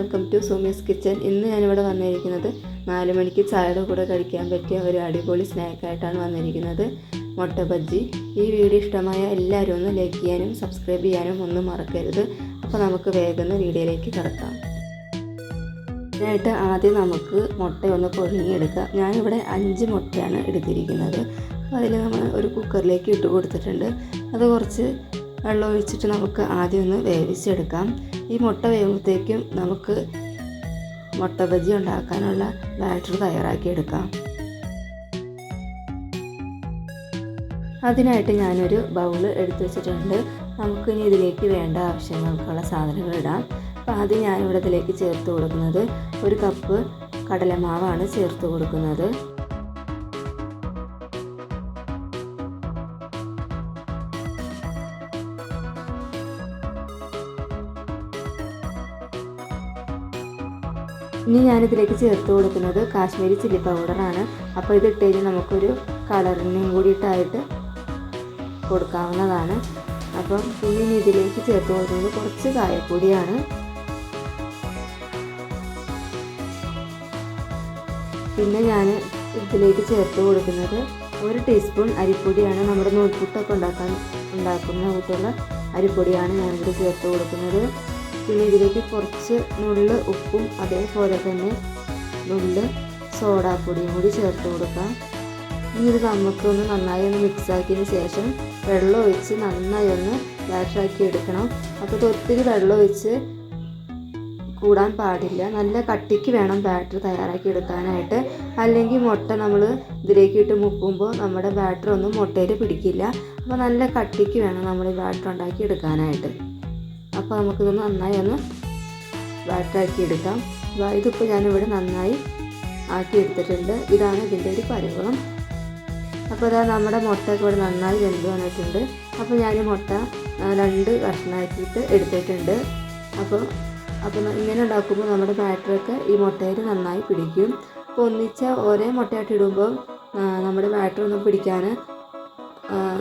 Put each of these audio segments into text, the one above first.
Welcome to സോമിയസ് kitchen. ഇന്ന് ഞാനിവിടെ വന്നിരിക്കുന്നത് നാല് മണിക്ക് ചായയുടെ കൂടെ കഴിക്കാൻ പറ്റിയ ഒരു അടിപൊളി സ്നാക്കായിട്ടാണ് വന്നിരിക്കുന്നത്. മുട്ട ബജ്ജി. ഈ വീഡിയോ ഇഷ്ടമായ എല്ലാവരും ഒന്ന് ലൈക്ക് ചെയ്യാനും സബ്സ്ക്രൈബ് ചെയ്യാനും ഒന്നും മറക്കരുത്. അപ്പോൾ നമുക്ക് വേഗം വീഡിയോയിലേക്ക് കിടക്കാം. ഇതിനായിട്ട് ആദ്യം നമുക്ക് മുട്ടയൊന്ന് പുഴുങ്ങിയെടുക്കാം ഞാനിവിടെ അഞ്ച് മുട്ടയാണ് എടുത്തിരിക്കുന്നത്. അതിൽ നമ്മൾ ഒരു കുക്കറിലേക്ക് ഇട്ട് കൊടുത്തിട്ടുണ്ട്. അത് കുറച്ച് വെള്ളം ഒഴിച്ചിട്ട് നമുക്ക് ആദ്യം ഒന്ന് വേവിച്ചെടുക്കാം. ഈ മുട്ട വേവുമ്പോഴത്തേക്കും നമുക്ക് മുട്ട ബജി ഉണ്ടാക്കാനുള്ള ബാറ്റർ തയ്യാറാക്കിയെടുക്കാം. അതിനായിട്ട് ഞാനൊരു ബൗൾ എടുത്തു വെച്ചിട്ടുണ്ട്. നമുക്കിനി ഇതിലേക്ക് വേണ്ട ആവശ്യങ്ങൾക്കുള്ള സാധനങ്ങൾ ഇടാം. അപ്പോൾ ആദ്യം ഞാനിവിടെ ഇതിലേക്ക് ചേർത്ത് കൊടുക്കുന്നത് ഒരു കപ്പ് കടലമാവാണ് ചേർത്ത് കൊടുക്കുന്നത്. ഇനി ഞാനിതിലേക്ക് ചേർത്ത് കൊടുക്കുന്നത് കാശ്മീരി ചില്ലി പൗഡറാണ്. അപ്പോൾ ഇത് കഴിഞ്ഞാൽ നമുക്കൊരു കളറിനും കൂടിയിട്ടായിട്ട് കൊടുക്കാവുന്നതാണ്. അപ്പം ഇനി ഇതിലേക്ക് ചേർത്ത് കൊടുക്കുന്നത് കുറച്ച് കായപ്പൊടിയാണ്. പിന്നെ ഞാൻ ഇതിലേക്ക് ചേർത്ത് കൊടുക്കുന്നത് ഒരു ടീസ്പൂൺ അരിപ്പൊടിയാണ്. നമ്മുടെ നൂൽപുട്ടൊക്കെ ഉണ്ടാക്കാൻ ഉണ്ടാക്കുന്ന കൂട്ടുള്ള അരിപ്പൊടിയാണ് ഞാനിവിടെ ചേർത്ത് കൊടുക്കുന്നത്. പിന്നെ ഇതിലേക്ക് കുറച്ച് നുള്ള് ഉപ്പും അതേപോലെ തന്നെ നുള്ള് സോഡാപ്പൊടിയും കൂടി ചേർത്ത് കൊടുക്കാം. ഇനി ഇത് നമുക്കൊന്ന് നന്നായി ഒന്ന് മിക്സ് ആക്കിയതിന് ശേഷം വെള്ളം ഒഴിച്ച് നന്നായി ഒന്ന് ഡാഷാക്കി എടുക്കണം. അപ്പോൾ ഒത്തിരി വെള്ളം ഒഴിച്ച് കൂടാൻ പാടില്ല. നല്ല കട്ടിക്ക് വേണം ബാറ്റർ തയ്യാറാക്കി എടുക്കാനായിട്ട്. അല്ലെങ്കിൽ മുട്ട നമ്മൾ ഇതിലേക്ക് ഇട്ട് മുക്കുമ്പോൾ നമ്മുടെ ബാറ്റർ ഒന്നും മുട്ടയിൽ പിടിക്കില്ല. അപ്പോൾ നല്ല കട്ടിക്ക് വേണം നമ്മൾ ബാറ്റർ ഉണ്ടാക്കി എടുക്കാനായിട്ട്. അപ്പോൾ നമുക്കിതൊന്ന് നന്നായി ഒന്ന് ബാറ്റാക്കി എടുക്കാം ഇതിപ്പോൾ ഞാനിവിടെ നന്നായി ആക്കി എടുത്തിട്ടുണ്ട് ഇതാണ് ഇതിന്റെ ഒരു പരുവം. അപ്പോൾ ഇതാ നമ്മുടെ മുട്ടയൊക്കെ ഇവിടെ നന്നായി വെന്ത് വന്നിട്ടുണ്ട്. അപ്പോൾ ഞാൻ മുട്ട രണ്ട് കഷ്ണമാക്കിയിട്ട് എടുത്തിട്ടുണ്ട്. അപ്പോൾ അപ്പോൾ ഇങ്ങനെ ഉണ്ടാക്കുമ്പോൾ നമ്മുടെ ബാറ്ററൊക്കെ ഈ മുട്ടയിൽ നന്നായി പിടിക്കും. അപ്പോൾ ഒന്നിച്ച ഒരേ മുട്ടയായിട്ട് ഇടുമ്പോൾ നമ്മുടെ ബാറ്റർ ഒന്നും പിടിക്കാൻ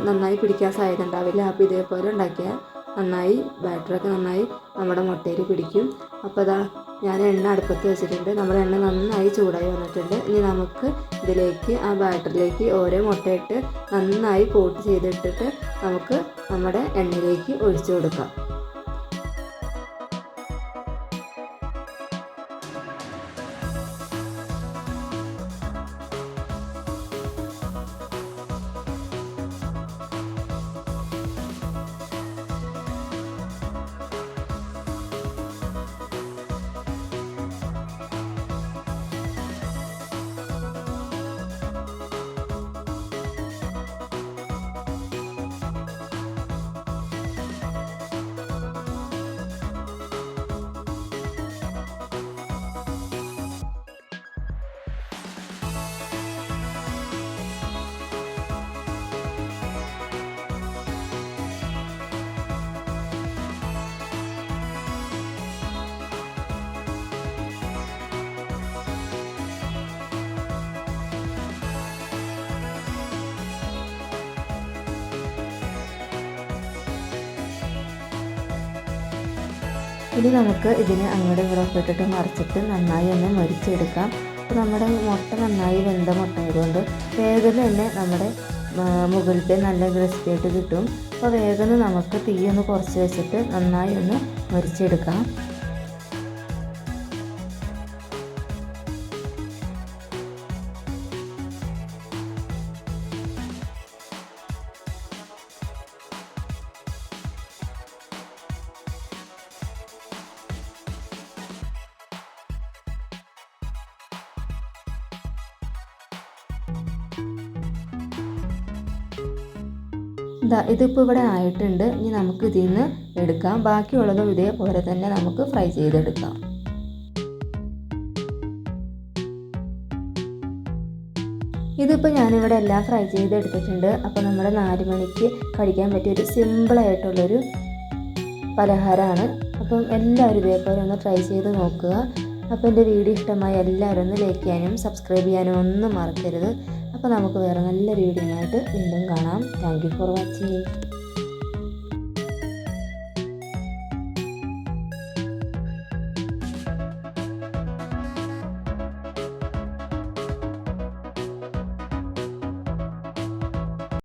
നന്നായി പിടിക്കാൻ സാധ്യത ഉണ്ടാവില്ല. അപ്പോൾ ഇതേപോലെ ഉണ്ടാക്കിയാൽ നന്നായി ബാറ്ററൊക്കെ നന്നായി നമ്മുടെ മുട്ടയിൽ പിടിക്കും. അപ്പോൾ അതാ ഞാൻ എണ്ണ അടുപ്പത്ത് വെച്ചിട്ടുണ്ട്. നമ്മുടെ എണ്ണ നന്നായി ചൂടായി വന്നിട്ടുണ്ട്. ഇനി നമുക്ക് ഇതിലേക്ക് ആ ബാറ്ററിലേക്ക് ഓരോ മുട്ടയിട്ട് നന്നായി കോട്ട് ചെയ്തിട്ടിട്ട് നമുക്ക് നമ്മുടെ എണ്ണയിലേക്ക് ഒഴിച്ചു കൊടുക്കാം. ഇനി നമുക്ക് ഇതിനെ അങ്ങോട്ട് ഇങ്ങോട്ട് ഇട്ടിട്ട് മറിച്ചിട്ട് നന്നായി ഒന്ന് മരിച്ചെടുക്കാം. അപ്പോൾ നമ്മുടെ മുട്ട നന്നായി വെന്ത മുട്ട ആയതുകൊണ്ട് വേഗം തന്നെ നമ്മുടെ മുകളിലത്തെ നല്ല ക്രിസ്പി ആയിട്ട് കിട്ടും. അപ്പോൾ വേഗം നമുക്ക് തീ ഒന്ന് കുറച്ച് വെച്ചിട്ട് നന്നായി ഒന്ന് മരിച്ചെടുക്കാം. ഇതാ ഇതിപ്പോൾ ഇവിടെ ആയിട്ടുണ്ട്. ഇനി നമുക്ക് ഇതിൽ നിന്ന് എടുക്കാം. ബാക്കിയുള്ളതും ഇതേപോലെ തന്നെ നമുക്ക് ഫ്രൈ ചെയ്തെടുക്കാം. ഇതിപ്പോൾ ഞാനിവിടെ എല്ലാം ഫ്രൈ ചെയ്തെടുത്തിട്ടുണ്ട്. അപ്പോൾ നമ്മുടെ നാല് മണിക്ക് കഴിക്കാൻ പറ്റിയ ഒരു സിമ്പിളായിട്ടുള്ളൊരു പലഹാരമാണ്. അപ്പം എല്ലാവരും ഇതേപോലെ ഒന്ന് ട്രൈ ചെയ്ത് നോക്കുക. അപ്പോൾ എന്റെ വീഡിയോ ഇഷ്ടമായി എല്ലാവരും ഒന്ന് ലൈക്ക് ചെയ്യാനും സബ്സ്ക്രൈബ് ചെയ്യാനും ഒന്നും മറക്കരുത്. അപ്പോൾ നമുക്ക് വേറെ നല്ലൊരു വീഡിയോ ആയിട്ട് വീണ്ടും കാണാം. Thank you for watching